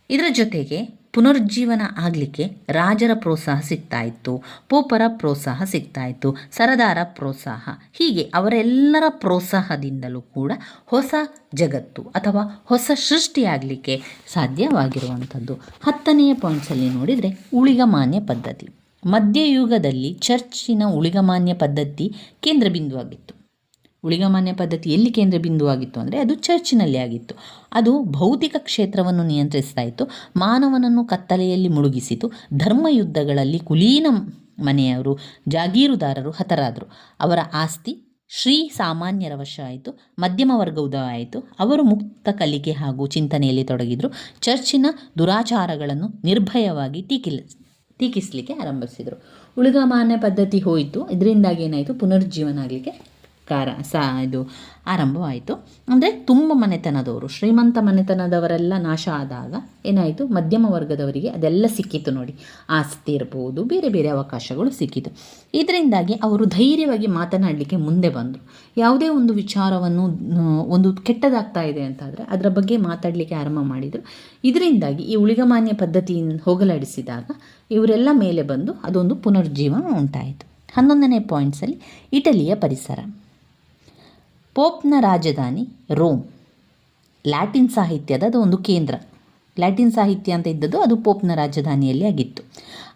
ಇದರ ಜೊತೆಗೆ ಪುನರುಜ್ಜೀವನ ಆಗಲಿಕ್ಕೆ ರಾಜರ ಪ್ರೋತ್ಸಾಹ ಸಿಗ್ತಾ ಇತ್ತು ಪೋಪರ ಪ್ರೋತ್ಸಾಹ ಸಿಗ್ತಾ ಇತ್ತು ಸರದಾರ ಪ್ರೋತ್ಸಾಹ. ಹೀಗೆ ಅವರೆಲ್ಲರ ಪ್ರೋತ್ಸಾಹದಿಂದಲೂ ಕೂಡ ಹೊಸ ಜಗತ್ತು ಅಥವಾ ಹೊಸ ಸೃಷ್ಟಿಯಾಗಲಿಕ್ಕೆ ಸಾಧ್ಯವಾಗಿರುವಂಥದ್ದು. ಹತ್ತನೆಯ ಪಾಯಿಂಟ್ಸಲ್ಲಿ ನೋಡಿದರೆ ಉಳಿಗಮಾನ್ಯ ಪದ್ಧತಿ. ಮಧ್ಯಯುಗದಲ್ಲಿ ಚರ್ಚಿನ ಉಳಿಗಮಾನ್ಯ ಪದ್ಧತಿ ಕೇಂದ್ರ ಉಳಿಗಮಾನ್ಯ ಪದ್ಧತಿ ಎಲ್ಲಿ ಕೇಂದ್ರ ಬಿಂದುವಾಗಿತ್ತು ಅಂದರೆ ಅದು ಚರ್ಚಿನಲ್ಲಿ ಆಗಿತ್ತು. ಅದು ಭೌತಿಕ ಕ್ಷೇತ್ರವನ್ನು ನಿಯಂತ್ರಿಸ್ತಾ ಇತ್ತು. ಮಾನವನನ್ನು ಕತ್ತಲೆಯಲ್ಲಿ ಮುಳುಗಿಸಿತು. ಧರ್ಮಯುದ್ಧಗಳಲ್ಲಿ ಕುಲೀನ ಮನೆಯವರು, ಜಾಗೀರುದಾರರು ಹತರಾದರು. ಅವರ ಆಸ್ತಿ ಶ್ರೀ ಸಾಮಾನ್ಯರ ವಶ ಆಯಿತು. ಮಧ್ಯಮ ವರ್ಗ ಉದಯ ಆಯಿತು. ಅವರು ಮುಕ್ತ ಕಲಿಕೆ ಹಾಗೂ ಚಿಂತನೆಯಲ್ಲಿ ತೊಡಗಿದ್ರು. ಚರ್ಚಿನ ದುರಾಚಾರಗಳನ್ನು ನಿರ್ಭಯವಾಗಿ ಟೀಕಿಲ್, ಟೀಕಿಸಲಿಕ್ಕೆ ಆರಂಭಿಸಿದರು. ಉಳಿಗಮಾನ್ಯ ಪದ್ಧತಿ ಹೋಯಿತು. ಇದರಿಂದಾಗಿ ಏನಾಯಿತು? ಪುನರುಜ್ಜೀವನ ಆಗಲಿಕ್ಕೆ ಕಾರ ಸಾ, ಇದು ಆರಂಭವಾಯಿತು. ಅಂದರೆ ತುಂಬ ಮನೆತನದವರು, ಶ್ರೀಮಂತ ಮನೆತನದವರೆಲ್ಲ ನಾಶ ಆದಾಗ ಏನಾಯಿತು? ಮಧ್ಯಮ ವರ್ಗದವರಿಗೆ ಅದೆಲ್ಲ ಸಿಕ್ಕಿತು ನೋಡಿ. ಆಸ್ತಿ ಇರ್ಬೋದು, ಬೇರೆ ಬೇರೆ ಅವಕಾಶಗಳು ಸಿಕ್ಕಿತು. ಇದರಿಂದಾಗಿ ಅವರು ಧೈರ್ಯವಾಗಿ ಮಾತನಾಡಲಿಕ್ಕೆ ಮುಂದೆ ಬಂದರು. ಯಾವುದೇ ಒಂದು ವಿಚಾರವನ್ನು ಒಂದು ಕೆಟ್ಟದಾಗ್ತಾ ಇದೆ ಅಂತಾದರೆ ಅದರ ಬಗ್ಗೆ ಮಾತಾಡಲಿಕ್ಕೆ ಆರಂಭ ಮಾಡಿದರು. ಇದರಿಂದಾಗಿ ಈ ಉಳಿಗಮಾನ್ಯ ಪದ್ಧತಿಯಿಂದ ಹೋಗಲಾಡಿಸಿದಾಗ ಇವರೆಲ್ಲ ಮೇಲೆ ಬಂದು ಅದೊಂದು ಪುನರುಜ್ಜೀವನ ಉಂಟಾಯಿತು. ಹನ್ನೊಂದನೇ ಪಾಯಿಂಟ್ಸಲ್ಲಿ ಇಟಲಿಯ ಪರಿಸರ. ಪೋಪ್ನ ರಾಜಧಾನಿ ರೋಮ್. ಲ್ಯಾಟಿನ್ ಸಾಹಿತ್ಯದ ಅದು ಒಂದು ಕೇಂದ್ರ. ಲ್ಯಾಟಿನ್ ಸಾಹಿತ್ಯ ಅಂತ ಇದ್ದದ್ದು ಅದು ಪೋಪ್ನ ರಾಜಧಾನಿಯಲ್ಲಿ ಆಗಿತ್ತು.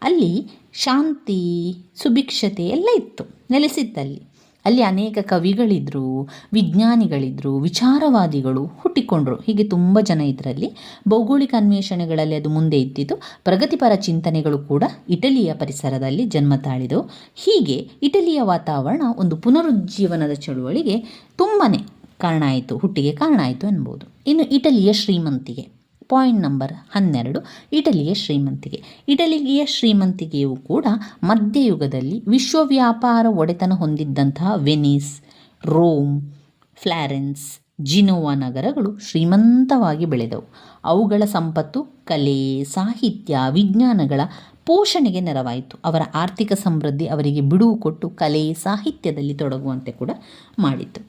ಅಲ್ಲಿ ಶಾಂತಿ, ಸುಭಿಕ್ಷತೆ ಎಲ್ಲ ಇತ್ತು ನೆಲೆಸಿತ್ತಲ್ಲಿ ಅಲ್ಲಿ ಅನೇಕ ಕವಿಗಳಿದ್ದರು ವಿಜ್ಞಾನಿಗಳಿದ್ದರು ವಿಚಾರವಾದಿಗಳು ಹುಟ್ಟಿಕೊಂಡ್ರು. ಹೀಗೆ ತುಂಬ ಜನ ಇದರಲ್ಲಿ. ಭೌಗೋಳಿಕ ಅನ್ವೇಷಣೆಗಳಲ್ಲಿ ಅದು ಮುಂದೆ ಇದ್ದಿದ್ದು, ಪ್ರಗತಿಪರ ಚಿಂತನೆಗಳು ಕೂಡ ಇಟಲಿಯ ಪರಿಸರದಲ್ಲಿ ಜನ್ಮ ತಾಳಿದವು. ಹೀಗೆ ಇಟಲಿಯ ವಾತಾವರಣ ಒಂದು ಪುನರುಜ್ಜೀವನದ ಚಳುವಳಿಗೆ ತುಂಬಾ ಕಾರಣ ಆಯಿತು, ಹುಟ್ಟಿಗೆ ಕಾರಣ ಆಯಿತು ಅನ್ಬೋದು. ಇನ್ನು ಇಟಲಿಯ ಶ್ರೀಮಂತಿಗೆ. ಪಾಯಿಂಟ್ ನಂಬರ್ ಹನ್ನೆರಡು, ಇಟಲಿಯ ಶ್ರೀಮಂತಿಗೆ. ಇಟಲಿಯ ಶ್ರೀಮಂತಿಗೆಯು ಕೂಡ ಮಧ್ಯಯುಗದಲ್ಲಿ ವಿಶ್ವ ವ್ಯಾಪಾರ ಒಡೆತನ ಹೊಂದಿದ್ದಂತಹ ವೆನಿಸ್, ರೋಮ್, ಫ್ಲಾರೆನ್ಸ್, ಜಿನೋವಾ ನಗರಗಳು ಶ್ರೀಮಂತವಾಗಿ ಬೆಳೆದವು. ಅವುಗಳ ಸಂಪತ್ತು ಕಲೆ, ಸಾಹಿತ್ಯ, ವಿಜ್ಞಾನಗಳ ಪೋಷಣೆಗೆ ನೆರವಾಯಿತು. ಅವರ ಆರ್ಥಿಕ ಸಮೃದ್ಧಿ ಅವರಿಗೆ ಬಿಡುವು ಕೊಟ್ಟು ಕಲೆ, ಸಾಹಿತ್ಯದಲ್ಲಿ ತೊಡಗುವಂತೆ ಕೂಡ ಮಾಡಿತು.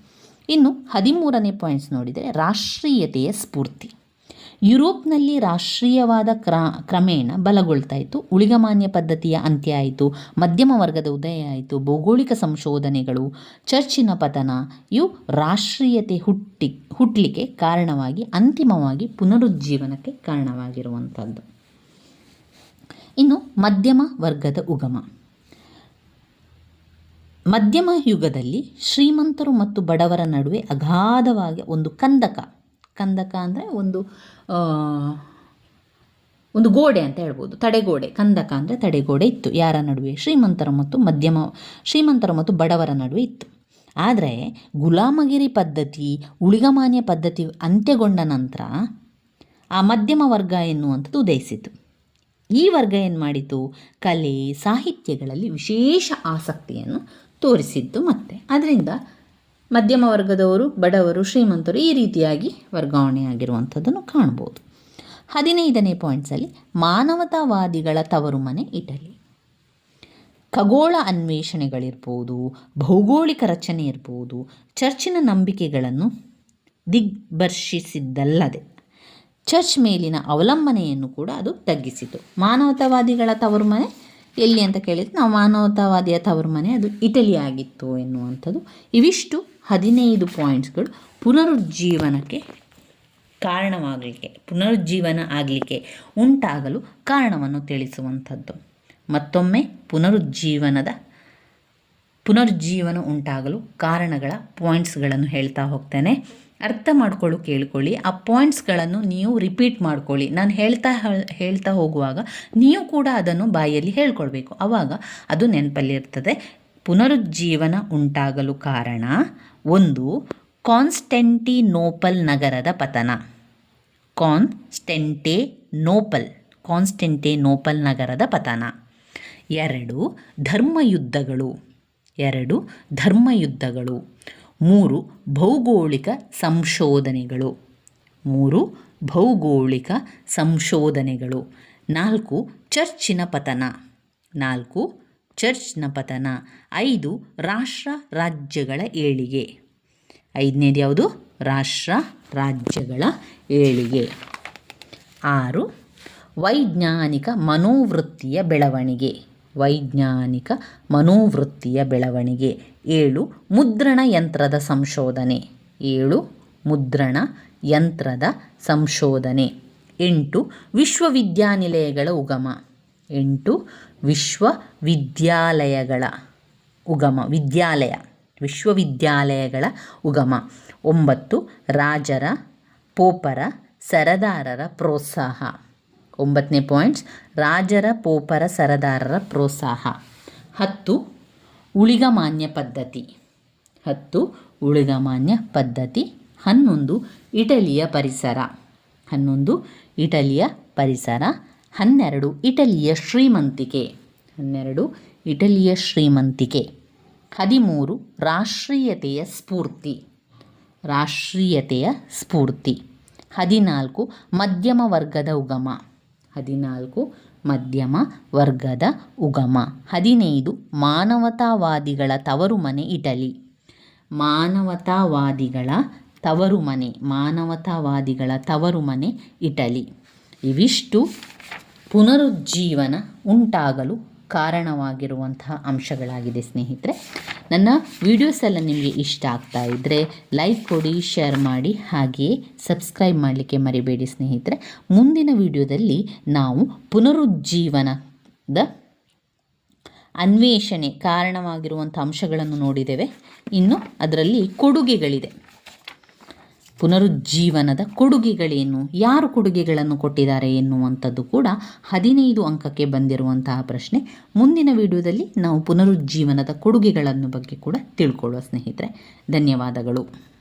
ಇನ್ನು ಹದಿಮೂರನೇ ಪಾಯಿಂಟ್ಸ್ ನೋಡಿದರೆ ರಾಷ್ಟ್ರೀಯತೆಯ ಸ್ಫೂರ್ತಿ. ಯುರೋಪ್ನಲ್ಲಿ ರಾಷ್ಟ್ರೀಯವಾದ ಕ್ರ, ಕ್ರಮೇಣ ಬಲಗೊಳ್ತಾ ಇತ್ತು. ಉಳಿಗಮಾನ್ಯ ಪದ್ಧತಿಯ ಅಂತ್ಯ ಆಯಿತು. ಮಧ್ಯಮ ವರ್ಗದ ಉದಯ ಆಯಿತು. ಭೌಗೋಳಿಕ ಸಂಶೋಧನೆಗಳು, ಚರ್ಚಿನ ಪತನ, ಇವು ರಾಷ್ಟ್ರೀಯತೆ ಹುಟ್ಟಿ ಹುಟ್ಟಲಿಕ್ಕೆ ಕಾರಣವಾಗಿ, ಅಂತಿಮವಾಗಿ ಪುನರುಜ್ಜೀವನಕ್ಕೆ ಕಾರಣವಾಗಿರುವಂಥದ್ದು. ಇನ್ನು ಮಧ್ಯಮ ವರ್ಗದ ಉಗಮ. ಮಧ್ಯಮ ಯುಗದಲ್ಲಿ ಶ್ರೀಮಂತರು ಮತ್ತು ಬಡವರ ನಡುವೆ ಅಗಾಧವಾಗಿ ಒಂದು ಕಂದಕ ಕಂದಕ ಅಂದರೆ ಒಂದು ಒಂದು ಗೋಡೆ ಅಂತ ಹೇಳ್ಬೋದು. ತಡೆಗೋಡೆ. ಕಂದಕ ಅಂದರೆ ತಡೆಗೋಡೆ ಇತ್ತು. ಯಾರ ನಡುವೆ? ಶ್ರೀಮಂತರ ಮತ್ತು ಮಧ್ಯಮ, ಶ್ರೀಮಂತರ ಮತ್ತು ಬಡವರ ನಡುವೆ ಇತ್ತು. ಆದರೆ ಗುಲಾಮಗಿರಿ ಪದ್ಧತಿ, ಉಳಿಗಮಾನ್ಯ ಪದ್ಧತಿ ಅಂತ್ಯಗೊಂಡ ನಂತರ ಆ ಮಧ್ಯಮ ವರ್ಗ ಎನ್ನುವಂಥದ್ದು ಉದಯಿಸಿತು ಈ ವರ್ಗ ಏನು ಮಾಡಿತು? ಕಲೆ, ಸಾಹಿತ್ಯಗಳಲ್ಲಿ ವಿಶೇಷ ಆಸಕ್ತಿಯನ್ನು ತೋರಿಸಿದ್ದು ಮತ್ತೆ. ಅದರಿಂದ ಮಧ್ಯಮ ವರ್ಗದವರು, ಬಡವರು, ಶ್ರೀಮಂತರು ಈ ರೀತಿಯಾಗಿ ವರ್ಗಾವಣೆ ಆಗಿರುವಂಥದ್ದನ್ನು ಕಾಣ್ಬೋದು ಹದಿನೈದನೇ ಪಾಯಿಂಟ್ಸಲ್ಲಿ ಮಾನವತಾವಾದಿಗಳ ತವರು ಮನೆ ಇಟಲಿ. ಖಗೋಳ ಅನ್ವೇಷಣೆಗಳಿರ್ಬೋದು, ಭೌಗೋಳಿಕ ರಚನೆ ಇರ್ಬೋದು, ಚರ್ಚಿನ ನಂಬಿಕೆಗಳನ್ನು ದಿಗ್ಬರ್ಷಿಸಿದ್ದಲ್ಲದೆ ಚರ್ಚ್ ಮೇಲಿನ ಅವಲಂಬನೆಯನ್ನು ಕೂಡ ಅದು ತಗ್ಗಿಸಿತು. ಮಾನವತಾವಾದಿಗಳ ತವರು ಮನೆ ಎಲ್ಲಿ ಅಂತ ಕೇಳಿದರೆ ನಾವು ಮಾನವತಾವಾದಿಯ ತವರು ಮನೆ ಅದು ಇಟಲಿ ಆಗಿತ್ತು ಎನ್ನುವಂಥದ್ದು. ಇವಿಷ್ಟು ಹದಿನೈದು ಪಾಯಿಂಟ್ಸ್ಗಳು ಪುನರುಜ್ಜೀವನಕ್ಕೆ ಕಾರಣವಾಗಲಿಕ್ಕೆ, ಪುನರುಜ್ಜೀವನ ಆಗಲಿಕ್ಕೆ ಉಂಟಾಗಲು ಕಾರಣವನ್ನು ತಿಳಿಸುವಂಥದ್ದು. ಮತ್ತೊಮ್ಮೆ ಪುನರುಜ್ಜೀವನದ, ಪುನರುಜ್ಜೀವನ ಉಂಟಾಗಲು ಕಾರಣಗಳ ಪಾಯಿಂಟ್ಸ್ಗಳನ್ನು ಹೇಳ್ತಾ ಹೋಗ್ತೇನೆ. ಅರ್ಥ ಮಾಡ್ಕೊಳ್ಳು, ಕೇಳ್ಕೊಳ್ಳಿ. ಆ ಪಾಯಿಂಟ್ಸ್ಗಳನ್ನು ನೀವು ರಿಪೀಟ್ ಮಾಡ್ಕೊಳ್ಳಿ. ನಾನು ಹೇಳ್ತಾ ಹೇಳ್ತಾ ಹೋಗುವಾಗ ನೀವು ಕೂಡ ಅದನ್ನು ಬಾಯಲ್ಲಿ ಹೇಳ್ಕೊಳ್ಬೇಕು. ಆವಾಗ ಅದು ನೆನಪಲ್ಲಿರ್ತದೆ ಪುನರುಜ್ಜೀವನ ಉಂಟಾಗಲು ಕಾರಣ ಒಂದು, ಕಾನ್ಸ್ಟೆಂಟಿನೋಪಲ್ ನಗರದ ಪತನ. ಕಾನ್ಸ್ಟೆಂಟೆ ನೋಪಲ್ ಕಾನ್ಸ್ಟೆಂಟೆ ನೋಪಲ್ ನಗರದ ಪತನ. ಎರಡು, ಧರ್ಮಯುದ್ಧಗಳು. ಎರಡು, ಧರ್ಮಯುದ್ಧಗಳು. ಮೂರು, ಭೌಗೋಳಿಕ ಸಂಶೋಧನೆಗಳು. ಮೂರು, ಭೌಗೋಳಿಕ ಸಂಶೋಧನೆಗಳು. ನಾಲ್ಕು, ಚರ್ಚಿನ ಪತನ. ನಾಲ್ಕು ಚರ್ಚ್ನ ಪತನ. ಐದು, ರಾಷ್ಟ್ರ ರಾಜ್ಯಗಳ ಏಳಿಗೆ. ಐದನೇದು ಯಾವುದು? ರಾಷ್ಟ್ರ ರಾಜ್ಯಗಳ ಏಳಿಗೆ. ಆರು, ವೈಜ್ಞಾನಿಕ ಮನೋವೃತ್ತಿಯ ಬೆಳವಣಿಗೆ. ವೈಜ್ಞಾನಿಕ ಮನೋವೃತ್ತಿಯ ಬೆಳವಣಿಗೆ. ಏಳು, ಮುದ್ರಣ ಯಂತ್ರದ ಸಂಶೋಧನೆ. ಏಳು, ಮುದ್ರಣ ಯಂತ್ರದ ಸಂಶೋಧನೆ. ಎಂಟು, ವಿಶ್ವವಿದ್ಯಾನಿಲಯಗಳ ಉಗಮ. ಎಂಟು ವಿಶ್ವವಿದ್ಯಾಲಯಗಳ ಉಗಮ, ವಿದ್ಯಾಲಯ, ವಿಶ್ವವಿದ್ಯಾಲಯಗಳ ಉಗಮ. ಒಂಬತ್ತು, ರಾಜರ, ಪೋಪರ, ಸರದಾರರ ಪ್ರೋತ್ಸಾಹ. ಒಂಬತ್ತನೇ ಪಾಯಿಂಟ್ಸ್ ರಾಜರ, ಪೋಪರ, ಸರದಾರರ ಪ್ರೋತ್ಸಾಹ. ಹತ್ತು ಉಳಿಗಮಾನ್ಯ ಪದ್ಧತಿ. ಹತ್ತು ಉಳಿಗಮಾನ್ಯ ಪದ್ಧತಿ. ಹನ್ನೊಂದು, ಇಟಲಿಯ ಪರಿಸರ. ಹನ್ನೊಂದು, ಇಟಲಿಯ ಪರಿಸರ. ಹನ್ನೆರಡು, ಇಟಲಿಯ ಶ್ರೀಮಂತಿಕೆ. ಹನ್ನೆರಡು, ಇಟಲಿಯ ಶ್ರೀಮಂತಿಕೆ. ಹದಿಮೂರು, ರಾಷ್ಟ್ರೀಯತೆಯ ಸ್ಫೂರ್ತಿ. ರಾಷ್ಟ್ರೀಯತೆಯ ಸ್ಫೂರ್ತಿ. ಹದಿನಾಲ್ಕು, ಮಧ್ಯಮ ವರ್ಗದ ಉಗಮ. ಹದಿನಾಲ್ಕು, ಮಧ್ಯಮ ವರ್ಗದ ಉಗಮ. ಹದಿನೈದು, ಮಾನವತಾವಾದಿಗಳ ತವರು ಮನೆ ಇಟಲಿ. ಮಾನವತಾವಾದಿಗಳ ತವರು ಮನೆ ಮಾನವತಾವಾದಿಗಳ ತವರು ಮನೆ ಇಟಲಿ. ಇವಿಷ್ಟು ಪುನರುಜ್ಜೀವನ ಉಂಟಾಗಲು ಕಾರಣವಾಗಿರುವಂತಹ ಅಂಶಗಳಾಗಿದೆ ಸ್ನೇಹಿತರೆ. ನನ್ನ ವಿಡಿಯೋಸ್ ಎಲ್ಲ ನಿಮಗೆ ಇಷ್ಟ ಆಗ್ತಾ ಇದ್ದರೆ ಲೈಕ್ ಕೊಡಿ ಶೇರ್ ಮಾಡಿ, ಹಾಗೆಯೇ ಸಬ್ಸ್ಕ್ರೈಬ್ ಮಾಡಲಿಕ್ಕೆ ಮರಿಬೇಡಿ ಸ್ನೇಹಿತರೆ. ಮುಂದಿನ ವಿಡಿಯೋದಲ್ಲಿ ನಾವು ಪುನರುಜ್ಜೀವನದ ಅನ್ವೇಷಣೆ ಕಾರಣವಾಗಿರುವಂಥ ಅಂಶಗಳನ್ನು ನೋಡಿದ್ದೇವೆ. ಇನ್ನು ಅದರಲ್ಲಿ ಕೊಡುಗೆಗಳಿದೆ. ಪುನರುಜ್ಜೀವನದ ಕೊಡುಗೆಗಳೇನು? ಯಾರು ಕೊಡುಗೆಗಳನ್ನು ಕೊಟ್ಟಿದ್ದಾರೆ ಎನ್ನುವಂಥದ್ದು ಕೂಡ ಹದಿನೈದು ಅಂಕಕ್ಕೆ ಬಂದಿರುವಂತಹ ಪ್ರಶ್ನೆ. ಮುಂದಿನ ವಿಡಿಯೋದಲ್ಲಿ ನಾವು ಪುನರುಜ್ಜೀವನದ ಕೊಡುಗೆಗಳನ್ನು ಬಗ್ಗೆ ಕೂಡ ತಿಳ್ಕೊಳ್ಳುವ ಸ್ನೇಹಿತರೆ, ಧನ್ಯವಾದಗಳು.